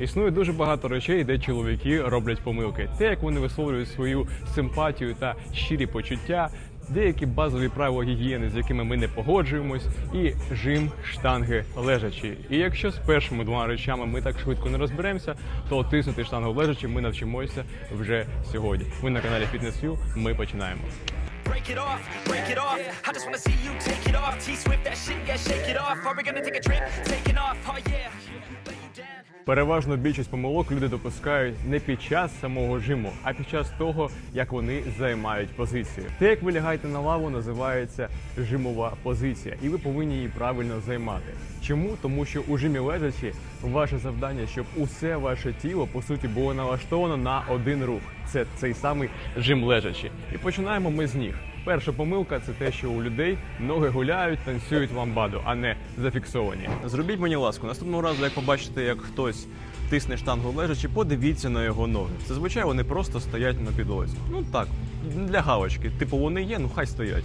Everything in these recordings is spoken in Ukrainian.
Існує дуже багато речей, де чоловіки роблять помилки. Те, як вони висловлюють свою симпатію та щирі почуття, деякі базові правила гігієни, з якими ми не погоджуємось, і жим штанги лежачі. І якщо з першими двома речами ми так швидко не розберемося, то тиснути штангу лежачі ми навчимося вже сьогодні. Ви на каналі Fitness View, Ми починаємо. Break it off, break it off. I just wanna see you take it off. T Swift, that shit, yeah, shake it off. Are we gonna take a trip? Taking off, oh yeah. Переважно більшість помилок люди допускають не під час самого жиму, а під час того, як вони займають позицію. Те, як ви лягаєте на лаву, називається жимова позиція, і ви повинні її правильно займати. Чому? Тому що у жимі лежачі ваше завдання, щоб усе ваше тіло по суті було налаштовано на один рух. Це цей самий жим лежачі. І починаємо ми з ніг. Перша помилка це те, що у людей ноги гуляють, танцюють ламбаду, а не зафіксовані. Зробіть мені ласку. Наступного разу, як побачите, як хтось тисне штангу лежачи, подивіться на його ноги. Зазвичай вони просто стоять на підлозі. Ну так, для галочки. Типу вони є, ну хай стоять.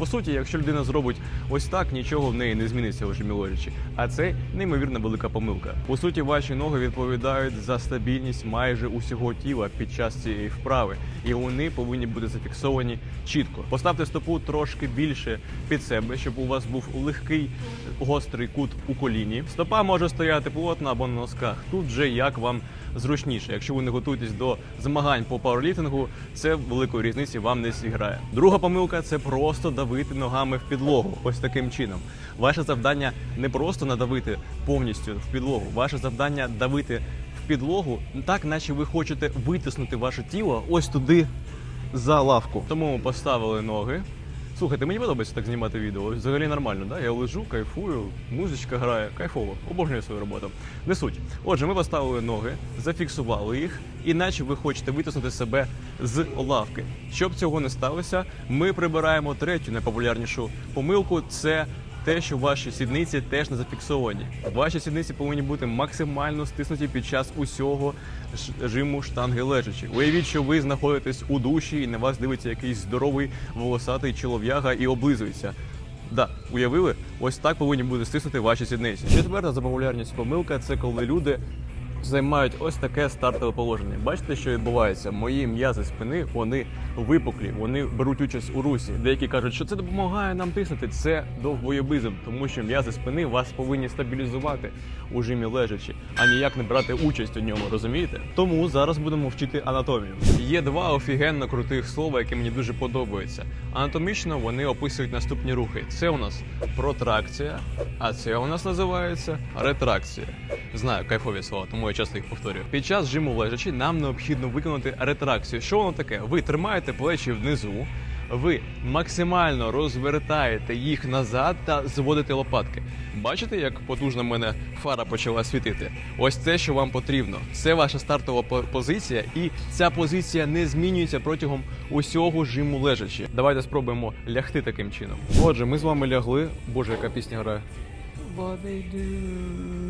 По суті, якщо людина зробить ось так, нічого в неї не зміниться жимі лежачі. А це неймовірно велика помилка. По суті, ваші ноги відповідають за стабільність майже усього тіла під час цієї вправи, і вони повинні бути зафіксовані чітко. Поставте стопу трошки більше під себе, щоб у вас був легкий гострий кут у коліні. Стопа може стояти плотно або на носках. Тут вже як вам зручніше. Якщо ви не готуєтесь до змагань по пауерліфтингу, це великої різниці вам не зіграє. Друга помилка це просто давити ногами в підлогу. Ось таким чином. Ваше завдання не просто надавити повністю в підлогу. Ваше завдання давити в підлогу так, наче ви хочете витиснути ваше тіло ось туди за лавку. Тому ми поставили ноги. Слухайте, мені подобається так знімати відео. Взагалі нормально, да? Я лежу, кайфую, музичка грає, кайфово, обожнюю свою роботу. Не суть. Отже, ми поставили ноги, зафіксували їх, іначе ви хочете витиснути себе з лавки. Щоб цього не сталося, ми прибираємо третю найпопулярнішу помилку. Це те, що ваші сідниці теж не зафіксовані. Ваші сідниці повинні бути максимально стиснуті під час усього жиму штанги лежачі. Уявіть, що ви знаходитесь у душі і на вас дивиться якийсь здоровий волосатий чолов'яга і облизується. Да, уявили? Ось так повинні бути стиснути ваші сідниці. Четверта за популярність помилка це коли люди займають ось таке стартове положення. Бачите, що відбувається? Мої м'язи спини вони випуклі, вони беруть участь у русі. Деякі кажуть, що це допомагає нам тиснути. Це довбоєбизм, тому що м'язи спини вас повинні стабілізувати у жимі лежачи, а ніяк не брати участь у ньому. Розумієте? Тому зараз будемо вчити анатомію. Є два офігенно крутих слова, які мені дуже подобаються. Анатомічно вони описують наступні рухи. Це у нас протракція, а це у нас називається ретракція. Знаю, кайфові слова, тому я часто їх повторюю. Під час жиму лежачи нам необхідно виконати ретракцію. Що воно таке? Ви тримаєте плечі внизу, ви максимально розвертаєте їх назад та зводите лопатки. Бачите, як потужно мене фара почала світити? Ось це, що вам потрібно. Це ваша стартова позиція, і ця позиція не змінюється протягом усього жиму лежачи. Давайте спробуємо лягти таким чином. Отже, ми з вами лягли. Боже, яка пісня грає. What they do.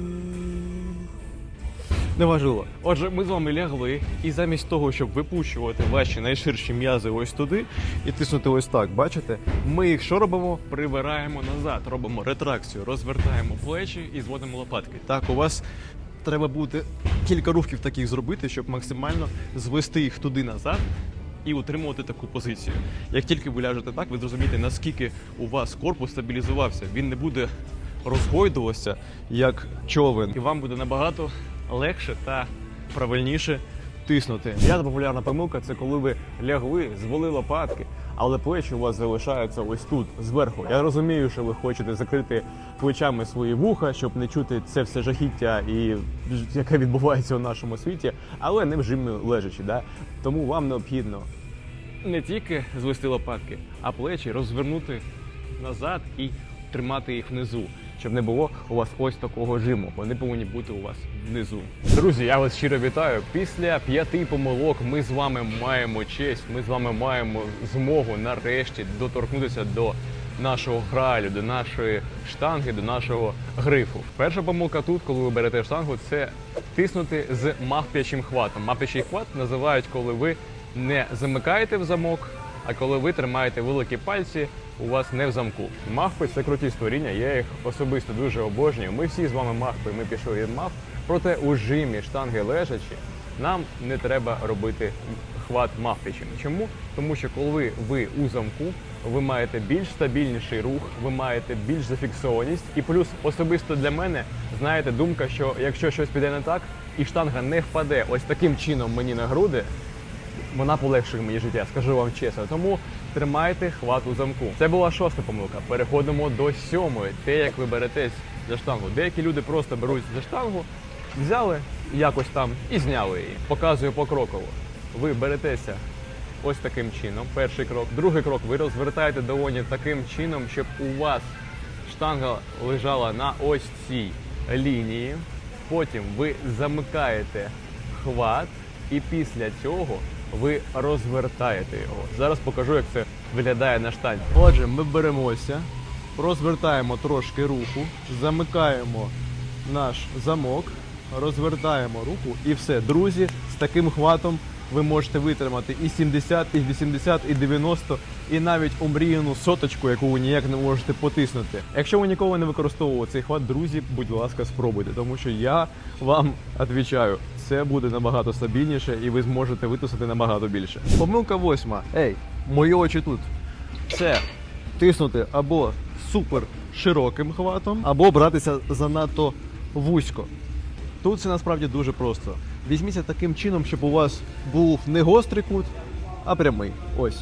Неважливо. Отже, ми з вами лягли, і замість того, щоб випущувати ваші найширші м'язи ось туди і тиснути ось так, бачите? Ми їх що робимо? Прибираємо назад, робимо ретракцію, розвертаємо плечі і зводимо лопатки. Так, у вас треба буде кілька рухів таких зробити, щоб максимально звести їх туди назад. І утримувати таку позицію. Як тільки ви ляжете так, ви зрозумієте, наскільки у вас корпус стабілізувався. Він не буде розгойдуватися як човен, і вам буде набагато легше та правильніше тиснути. П'ята популярна помилка це коли ви лягли, звели лопатки, але плечі у вас залишаються ось тут зверху. Я розумію, що ви хочете закрити плечами свої вуха, щоб не чути це все жахіття і яке відбувається у нашому світі, але не в жимі лежачи. Да? Тому вам необхідно не тільки звести лопатки, а плечі розвернути назад і тримати їх внизу, щоб не було у вас ось такого жиму. Вони повинні бути у вас внизу. Друзі, я вас щиро вітаю. Після п'яти помилок ми з вами маємо честь. Ми з вами маємо змогу нарешті доторкнутися до нашого гралю, до нашої штанги, до нашого грифу. Перша помилка тут, коли ви берете штангу, це тиснути з мавп'ячим хватом. Мавп'ячий хват називають, коли ви не замикаєте в замок, а коли ви тримаєте великі пальці у вас не в замку. Мавпи це круті створіння, я їх особисто дуже обожнюю. Ми всі з вами мавпи, ми пішли від мавп. Проте у жимі штанги лежачі нам не треба робити хват мавпичем. Чому? Тому що коли ви у замку, ви маєте більш стабільніший рух, ви маєте більш зафіксованість, і плюс особисто для мене знаєте думка, що якщо щось піде не так, і штанга не впаде ось таким чином мені на груди, вона полегшує мені життя, скажу вам чесно. Тому тримайте хват у замку. Це була шоста помилка. Переходимо до сьомої. Те, як ви беретесь за штангу. Деякі люди просто беруть за штангу, взяли якось там і зняли її. Показую покроково. Ви беретеся ось таким чином. Перший крок. Другий крок. Ви розвертаєте долоні таким чином, щоб у вас штанга лежала на ось цій лінії. Потім ви замикаєте хват, і після цього ви розвертаєте його. Зараз покажу, як це виглядає на штанці. Отже, ми беремося, розвертаємо трошки руху, замикаємо наш замок, розвертаємо руку і все. Друзі, з таким хватом ви можете витримати і 70, і 80, і 90, і навіть омріяну соточку, яку ви ніяк не можете потиснути. Якщо ви ніколи не використовували цей хват, друзі, будь ласка, спробуйте, тому що я вам відповідаю, це буде набагато стабільніше, і ви зможете витиснути набагато більше. Помилка восьма. Ей, мої очі тут. Це тиснути або супер широким хватом, або братися занадто вузько. Тут все насправді дуже просто. Візьміться таким чином, щоб у вас був не гострий кут, а прямий. Ось.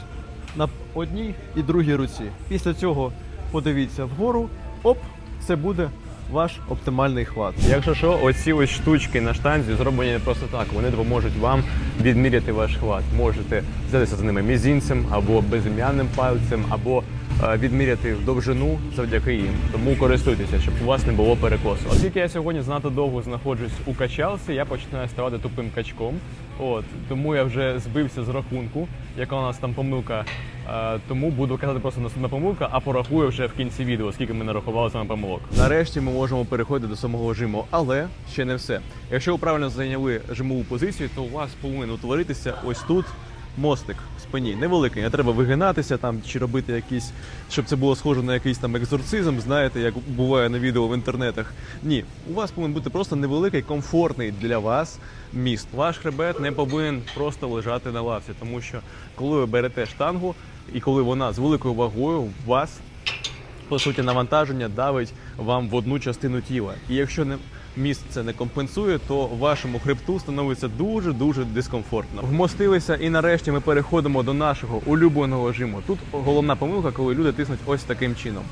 На одній і другій руці. Після цього подивіться вгору, оп, це буде ваш оптимальний хват. Якщо що, оці ось штучки на штанзі зроблені не просто так. Вони допоможуть вам відміряти ваш хват. Можете взятися з ними мізінцем або безім'яним пальцем, або відміряти в довжину завдяки їм. Тому користуйтеся, щоб у вас не було перекосу. Оскільки я сьогодні занадто довго знаходжусь у качалці, я починаю ставати тупим качком. От тому я вже збився з рахунку, яка у нас там помилка. Е, тому буду казати просто наступна помилка, а порахую вже в кінці відео, скільки ми нарахували саме помилок. Нарешті ми можемо переходити до самого жиму, але ще не все. Якщо ви правильно зайняли жимову позицію, то у вас повинен утворитися ось тут мостик в спині. Невеликий, не треба вигинатися там чи робити якісь, щоб це було схоже на якийсь там екзорцизм, знаєте, як буває на відео в інтернетах. Ні, у вас повинен бути просто невеликий, комфортний для вас міст. Ваш хребет не повинен просто лежати на лавці, тому що коли ви берете штангу і коли вона з великою вагою, у вас по суті навантаження давить вам в одну частину тіла. І якщо не міст це не компенсує, то вашому хребту становиться дуже дуже дискомфортно. Вмостилися, і нарешті ми переходимо до нашого улюбленого жиму. Тут головна помилка, коли люди тиснуть ось таким чином.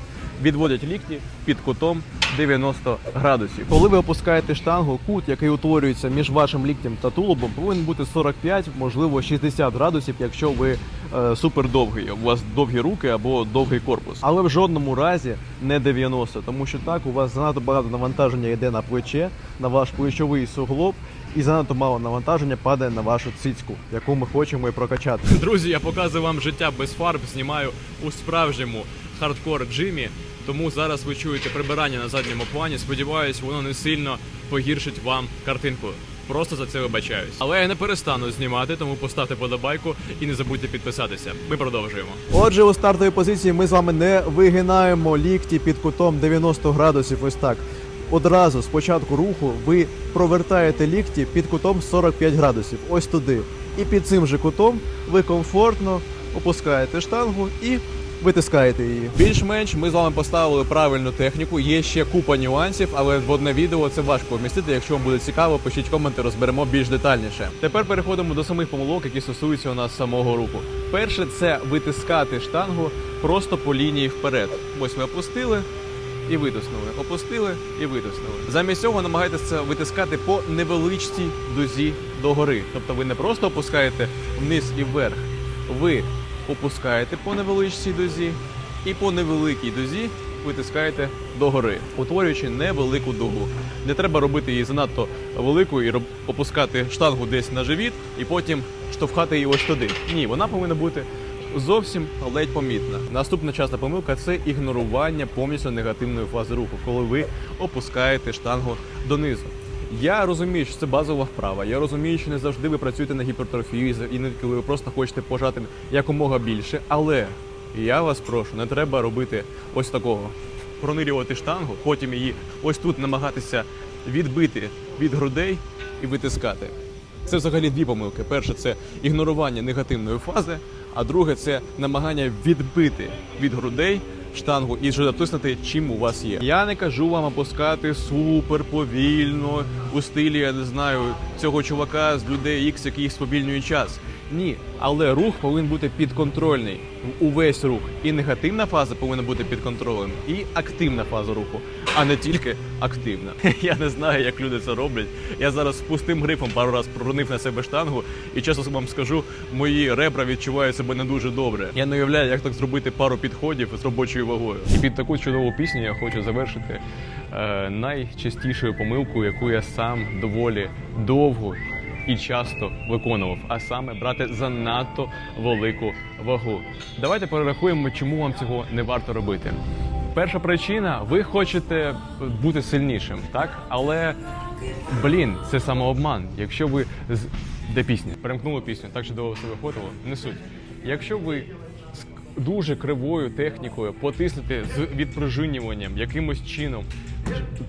Відводять лікті під кутом 90 градусів. Коли ви опускаєте штангу, кут, який утворюється між вашим ліктем та тулубом, повинен бути 45, можливо 60 градусів, якщо ви е, супер довгий. У вас довгі руки або довгий корпус. Але в жодному разі не 90, тому що так у вас занадто багато навантаження йде на плече, на ваш плечовий суглоб. І занадто мало навантаження падає на вашу цицьку, яку ми хочемо і прокачати. Друзі, я показую вам життя без фарб, знімаю у справжньому хардкор джимі. Тому зараз ви чуєте прибирання на задньому плані. Сподіваюсь, воно не сильно погіршить вам картинку. Просто за це вибачаюсь. Але я не перестану знімати, тому поставте подобайку і не забудьте підписатися. Ми продовжуємо. Отже, у стартовій позиції ми з вами не вигинаємо лікті під кутом 90 градусів. Ось так. Одразу з початку руху ви провертаєте лікті під кутом 45 градусів. Ось туди. І під цим же кутом ви комфортно опускаєте штангу і витискаєте її. Більш-менш ми з вами поставили правильну техніку. Є ще купа нюансів, але в одне відео це важко вмістити. Якщо вам буде цікаво, пишіть коменти, розберемо більш детальніше. Тепер переходимо до самих помилок, які стосуються у нас самого руху. Перше це витискати штангу просто по лінії вперед. Ось ми опустили. І витиснули, опустили і витиснули. Замість цього намагайтеся витискати по невеличкій дузі догори. Тобто ви не просто опускаєте вниз і вверх, ви опускаєте по невеличкій дозі і по невеликій дозі витискаєте догори, утворюючи невелику дугу. Не треба робити її занадто великою і опускати штангу десь на живіт і потім штовхати її ось туди. Ні, вона повинна бути зовсім ледь помітна. Наступна часта помилка це ігнорування повністю негативної фази руху, коли ви опускаєте штангу донизу. Я розумію, що це базова вправа. Я розумію, що не завжди ви працюєте на гіпертрофію, іноді коли ви просто хочете пожати якомога більше. Але я вас прошу, не треба робити ось такого. Пронирювати штангу, потім її ось тут намагатися відбити від грудей і витискати. Це взагалі дві помилки. Перше це ігнорування негативної фази, а друге це намагання відбити від грудей штангу і вже натиснути, чим у вас є. Я не кажу вам опускати супер повільно у стилі, я не знаю, цього чувака з людей X, який сповільнює час. Ні, але рух повинен бути підконтрольний. Увесь рух. І негативна фаза повинна бути під контролем, і активна фаза руху, а не тільки активна. Я не знаю, як люди це роблять. Я зараз з пустим грифом пару раз проронив на себе штангу, і чесно вам скажу, мої ребра відчувають себе не дуже добре. Я не уявляю, як так зробити пару підходів з робочою вагою. І під таку чудову пісню я хочу завершити е, найчастішою помилкою, яку я сам доволі довго і часто виконував, а саме брати занадто велику вагу. Давайте перерахуємо, чому вам цього не варто робити. Перша причина ви хочете бути сильнішим, так? Але блін, це самообман. Якщо ви з де пісня? Перемкнули пісню, так чудово все виходило. Не суть. Якщо ви з дуже кривою технікою потиснете з відпружинюванням якимось чином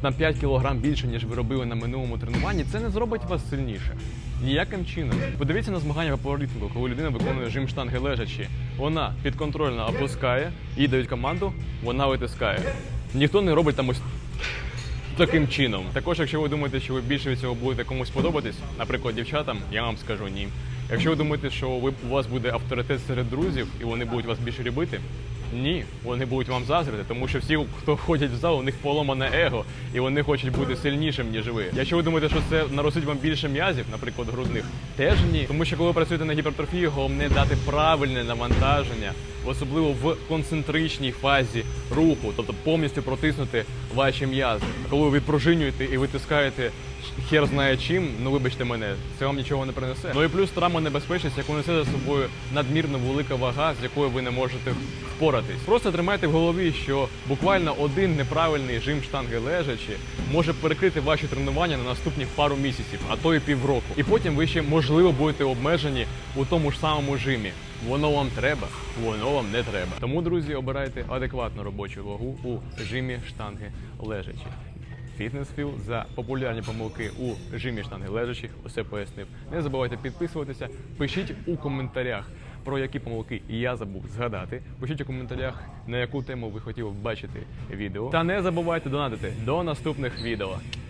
на 5 кг більше, ніж ви робили на минулому тренуванні, це не зробить вас сильніше. Ніяким чином. Подивіться на змагання по пауерліфтингу, коли людина виконує жим штанги лежачи. Вона підконтрольно опускає, їй дають команду, вона витискає. Ніхто не робить там ось таким чином. Також, якщо ви думаєте, що ви більше від цього будете комусь подобатись, наприклад, дівчатам, я вам скажу ні. Якщо ви думаєте, що ви у вас буде авторитет серед друзів і вони будуть вас більше любити, ні, вони будуть вам заздрити, тому що всі, хто входять в зал, у них поломане его, і вони хочуть бути сильнішим, ніж ви. Якщо ви думаєте, що це наростить вам більше м'язів, наприклад, грудних, теж ні. Тому що коли ви працюєте на гіпертрофії, головне дати правильне навантаження, особливо в концентричній фазі руху, тобто повністю протиснути ваші м'язи. Коли ви відпружинюєте і витискаєте хер знає чим, ну вибачте мене, це вам нічого не принесе. Ну і плюс травма небезпечність, яку несе за собою надмірно велика вага, з якою ви не можете впоратись. Просто тримайте в голові, що буквально один неправильний жим штанги лежачи може перекрити ваші тренування на наступні пару місяців, а то і півроку. І потім ви ще можливо будете обмежені у тому ж самому жимі. Воно вам треба, воно вам не треба. Тому, друзі, обирайте адекватну робочу вагу у жимі штанги лежачі. Фітнесфіл за популярні помилки у жимі штанги лежачих усе пояснив. Не забувайте підписуватися. Пишіть у коментарях, про які помилки я забув згадати. Пишіть у коментарях, на яку тему ви хотіли бачити відео. Та не забувайте донатити до наступних відео.